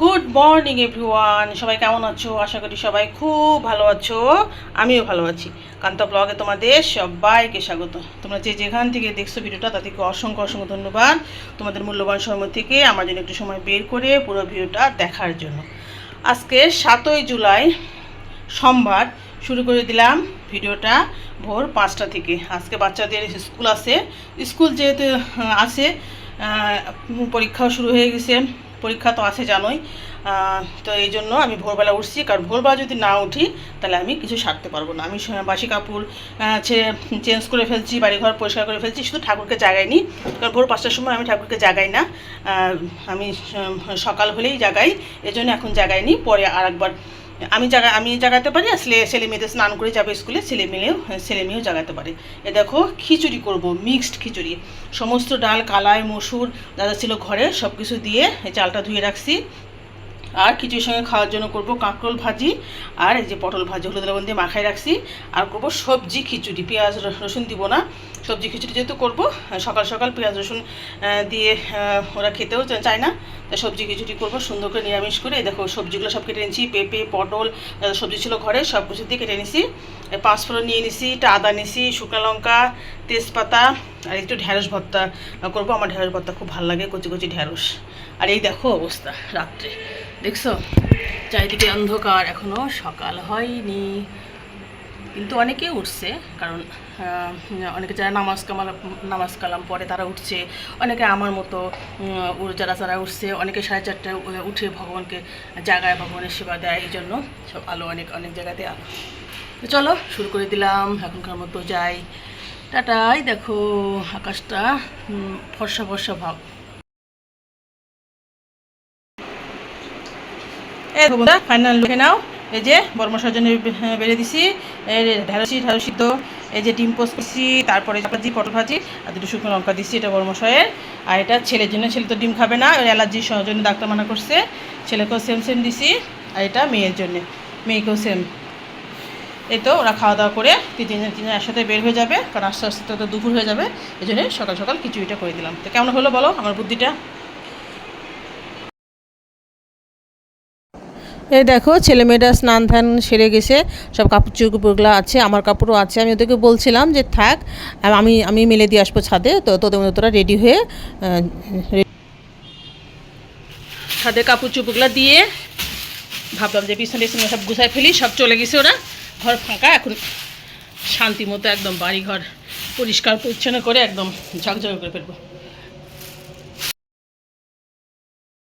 Good morning everyone সবাই কেমন আছো? আশা করি সবাই খুব ভালো আছো। আমিও ভালো আছি। কান্তা ব্লগে তোমাদের সবাইকে স্বাগত। তোমরা যে যেখান থেকে দেখছ ভিডিওটা, তাদেরকে অসংখ্য অসংখ্য ধন্যবাদ। তোমাদের মূল্যবান সময় থেকে আমার জন্য একটু সময় বের করে পুরো ভিডিওটা দেখার জন্য। আজকে সাতই জুলাই, সোমবার, শুরু করে দিলাম ভিডিওটা ভোর পাঁচটা থেকে। আজকে বাচ্চাদের স্কুল আছে। স্কুল যেহেতু আছে পরীক্ষাও শুরু হয়ে গেছে। পরীক্ষা তো আছে জানোই তো এই জন্য আমি ভোরবেলা উঠছি, কারণ ভোরবেলা যদি না উঠি, তাহলে আমি কিছু সারতে পারব না। আমি বাসি কাপড় চেঞ্জ করে ফেলছি, বাড়িঘর পরিষ্কার করে ফেলছি, শুধু ঠাকুরকে জাগাই নি, কারণ ভোর পাঁচটার সময় আমি ঠাকুরকে জাগাই না আমি সকাল হলেই জাগাই, এজন্য এখন জাগাই নি, পরে আর একবার আমি জাগা আমি জাগাতে পারি আর ছেলে ছেলে মেয়েদের স্নান করে যাবে স্কুলে, ছেলে মেয়েও ছেলে মেয়েও জাগাতে পারে। এ দেখো, খিচুড়ি করব মিক্সড খিচুড়ি। সমস্ত ডাল, কালাই, মসুর দাদা ছিল ঘরে সব কিছু দিয়ে চালটা ধুয়ে রাখছি। আর খিচুড়ির সঙ্গে খাওয়ার জন্য করব কাঁকরোল ভাজি, আর এই যে পটল ভাজি, হলুদ লবণ দিয়ে মাখায় রাখছি। আর করব সবজি খিচুড়ি, পেঁয়াজ রসুন দিব না। সবজি খিচুড়ি যেহেতু করব সকাল সকাল পেঁয়াজ, রসুন দিয়ে ওরা খেতেও চায় না। সবজি খিচুড়ি করব, সুন্দর করে নিরামিষ করে। দেখো, সবজিগুলো সব কেটে নিয়েছি, পেঁপে, পটল সবজি ছিল ঘরে, সব কিছু দিয়ে কেটে নিছি পাঁচফোড়ন নিয়ে নিছি একটা আদা নিছি শুকনো লঙ্কা, তেজপাতা, আর একটু ঢ্যাঁড়স ভর্তা করব। আমার ঢ্যাঁড়স ভর্তা খুব ভালো লাগে, কচি কচি ঢ্যাঁড়স আর এই দেখো অবস্থা, রাত্রে। দেখছ? চারিদিকে অন্ধকার এখনও সকাল হয়নি। কিন্তু অনেকেই উঠছে, কারণ অনেকে যারা নামাজ কামাল, নামাজ কালাম পরে তারা উঠছে। অনেকে আমার মতো যারা যারা উঠছে, অনেকে সাড়ে চারটায় উঠে ভগবানকে জাগায়, ভগবানের সেবা দেয়, এই জন্য সব আলো অনেক অনেক জায়গাতে আলো। তো চলো, শুরু করে দিলাম, এখনকার মতো যাই। টাটাই, দেখো, আকাশটা ফর্সা ফর্সা ভাব। ফাইনাল লুকে নাও। এই যে বর্মশার জন্য বেড়ে দিছি। ঢেঁড়সি ঢেঁড়স সিদ্ধ, এই যে ডিম পোস্ট করছি তারপরে ভাজি পটল ভাজি, আর দুটো শুকনো লঙ্কা দিচ্ছি এটা বর্মশয়ের আর এটা ছেলের জন্য, ছেলে তো ডিম খাবে না, ওর অ্যালার্জির জন্য ডাক্তার মানা করছে। ছেলেকেও সেম সেম দিছি, আর এটা মেয়ের জন্যে। মেয়েকেও সেম এই তো ওরা খাওয়া দাওয়া করে তিনজন তিনজন একসাথে বের হয়ে যাবে, কারণ আস্তে আস্তে তো দুপুর হয়ে যাবে এই জন্য সকাল সকাল খিচুড়িটা করে দিলাম। তো কেমন হলো বলো আমার বুদ্ধিটা? এই দেখো, ছেলে মেয়েরা স্নান ধান সেরে গেছে, সব কাপড় চোপড়গুলো আছে, আমার কাপড়ও আছে। আমি ওদেরকে বলছিলাম যে, থাক, আমি আমি মেলে দিয়ে আসব ছাদে। তো তোদের মধ্যে তোরা রেডি হয়ে ছাদে কাপড় চোপড়গুলো দিয়ে ভাবলাম যে বিছানা টিছানা সব গুছাই ফেলি, সব চলে গেছে ওরা। ঘর ফাঁকা, এখন শান্তি মতো একদম বাড়ি ঘর পরিষ্কার পরিচ্ছন্ন করে একদম ঝকঝকে করে ফেলব।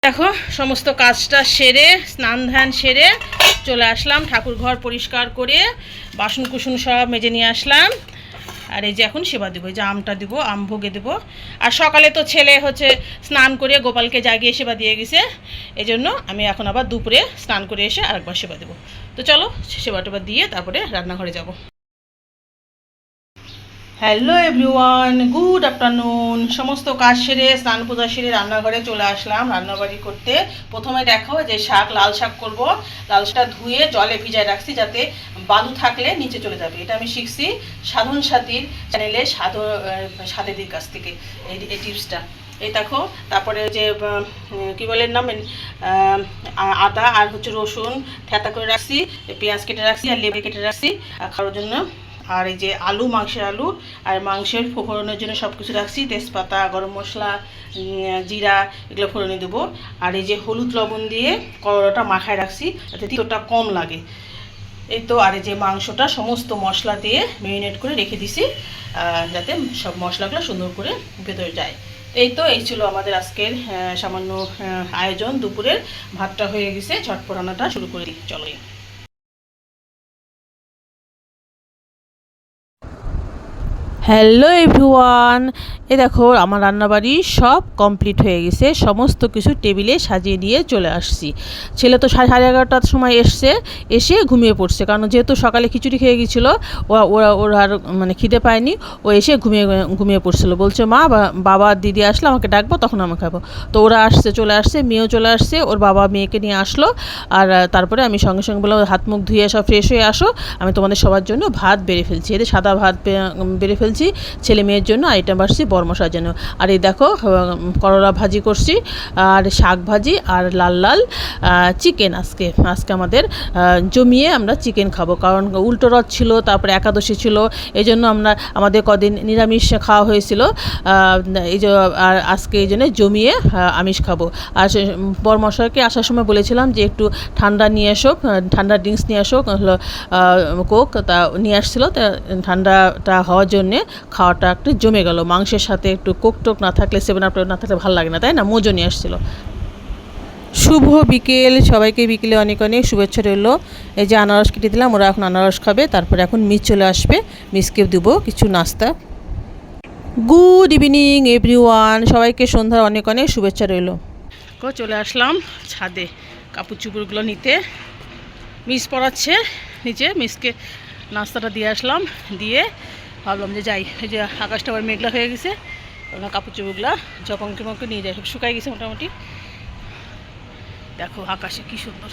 দেখো, সমস্ত কাজটা সেরে, স্নান ধ্যান সেরে চলে আসলাম, ঠাকুর ঘর পরিষ্কার করে বাসন কুসুন সব মেজে নিয়ে আসলাম। আর এই যে এখন সেবা দেবো, এই যে আমটা দেবো, আম ভোগে দেবো। আর সকালে তো ছেলে হচ্ছে স্নান করে গোপালকে জাগিয়ে সেবা দিয়ে গেছে এই জন্য আমি এখন আবার দুপুরে স্নান করে এসে আরেকবার সেবা দেবো। তো চলো সেবা টেবা দিয়ে তারপরে রান্নাঘরে যাব। হ্যালো এভরিওয়ান গুড আফটারনুন সমস্ত কাজ সেরে, স্নান পূজা সেরে রান্নাঘরে চলে আসলাম রান্নাবাড়ি করতে। প্রথমে দেখো যে শাক, লাল শাক করব। লাল শাকটা ধুয়ে জলে ভিজায় রাখছি যাতে বালু থাকলে নিচে চলে যাবে। এটা আমি শিখছি সাধন সাথীর চ্যানেলে সাধু সাথীদের কাছ থেকে এই টিপসটা এই দেখো, তারপরে যে কি বলেন নাম? আদা আর হচ্ছে রসুন, থেতা করে রাখছি, পেঁয়াজ কেটে রাখছি আর লেবু কেটে রাখছি খাওয়ার জন্য আর এই যে আলু, মাংসের আলু আর মাংসের ফোড়নের জন্য সব কিছু রাখছি। তেজপাতা, গরম মশলা জিরা, এগুলো ফোড়নে দেবো। আর এই যে হলুদ লবণ দিয়ে করলাটা মাখায় রাখছি যাতে তিতোটা কম লাগে। এই তো, আর এই যে মাংসটা সমস্ত মশলা দিয়ে ম্যারিনেট করে রেখে দিছি যাতে সব মশলাগুলো সুন্দর করে ভেতরে যায়। এই তো, এই ছিল আমাদের আজকের সামান্য আয়োজন। দুপুরের ভাতটা হয়ে গেছে, ঝটপট রান্নাটা শুরু করে দিই। চলো। Hello everyone. এ দেখো, আমার রান্নাবাড়ি সব কমপ্লিট হয়ে গেছে। সমস্ত কিছু টেবিলে সাজিয়ে নিয়ে চলে আসছি। ছেলে তো সাড়ে এগারোটার সময় এসছে, এসে ঘুমিয়ে পড়ছে। কারণ যেহেতু সকালে খিচুড়ি খেয়ে গেছিল, ওরা ওরা, ওর আর মানে খিদে পায়নি, ও এসে ঘুমিয়ে ঘুমিয়ে পড়ছিল। বলছে, মা বাবা, দিদি আসলে আমাকে ডাকবো, তখন আমি খাব। তো ওরা আসছে, চলে আসছে, মেয়েও চলে আসছে, ওর বাবা মেয়েকে নিয়ে আসলো। আর তারপরে আমি সঙ্গে সঙ্গে বললাম, হাত, মুখ ধুয়ে সব ফ্রেশ হয়ে আসো, আমি তোমাদের সবার জন্য ভাত বেড়ে ফেলছি। এদের সাদা ভাত বেড়ে ফেলছি বানিয়েছি ছেলে মেয়ের জন্য আইটেম এটা বাসছি বরমশার জন্য আর এই দেখো করলা ভাজি করছি, আর শাক ভাজি, আর লাল লাল চিকেন আজকে আজকে আমাদের জমিয়ে আমরা চিকেন খাব। কারণ উল্টো রথ ছিল, তারপরে একাদশী ছিল এই জন্য আমরা, আমাদের কদিন নিরামিষ খাওয়া হয়েছিল এই যে, আর আজকে এই জন্য জমিয়ে আমিষ খাব। আর বরমশাইকে আসার সময় বলেছিলাম যে একটু ঠান্ডা নিয়ে এসো ঠান্ডা ড্রিঙ্কস নিয়ে এসো, হলো কোক, তা, নিয়ে আসছিল, তা, ঠান্ডাটা হওয়ার জন্যে। খাওয়াটা একটু জমে গেল। মাংসের সাথে একটু কোক টোক না থাকলে সেভেন আপ না থাকলে ভালো লাগে না, তাই না? মোজো নিয়ে আসছিল। শুভ বিকেল, সবাইকে বিকেলে অনেক অনেক শুভেচ্ছা রইল। এই যে আনারস কেটে দিলাম, ওরা এখন আনারস খাবে, তারপরে এখন মিস চলে আসবে। মিসকে দেবো কিছু নাস্তা। গুড ইভিনিং এভরিওয়ান সবাইকে সন্ধ্যার অনেক অনেক শুভেচ্ছা রইল। চলে আসলাম ছাদে কাপড় চুপড়গুলো নিতে। মিস পড়াচ্ছে নিচে মিসকে নাস্তাটা দিয়ে আসলাম, দিয়ে ভাবলাম যে যাই, এই যে আকাশটা আবার মেঘলা হয়ে গেছে ওরা কাপড় চুপড়গুলা জপঙ্কে মঙ্কে নিয়ে যাই শুকাই গেছে মোটামুটি। দেখো আকাশে কি সুন্দর।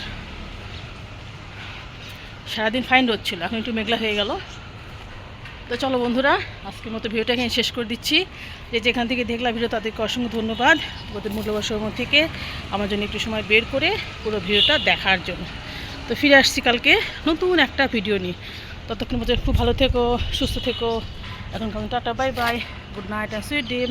সারাদিন ফাইন রোদ ছিল, এখন একটু মেঘলা হয়ে গেল। তো চলো বন্ধুরা, আজকের মতো ভিডিওটা এখানে শেষ করে দিচ্ছি। যে যেখান থেকে দেখলাম ভিডিও, তাদেরকে অসংখ্য ধন্যবাদ। ওদের মূল্যবান সময় থেকে আমার জন্য একটু সময় বের করে পুরো ভিডিওটা দেখার জন্য। তো ফিরে আসছি কালকে নতুন একটা ভিডিও নিয়ে। ততক্ষণ পর্যন্ত খুব ভালো থেকো, সুস্থ থেকো। এখন tata, bye bye. Good night and sweet dream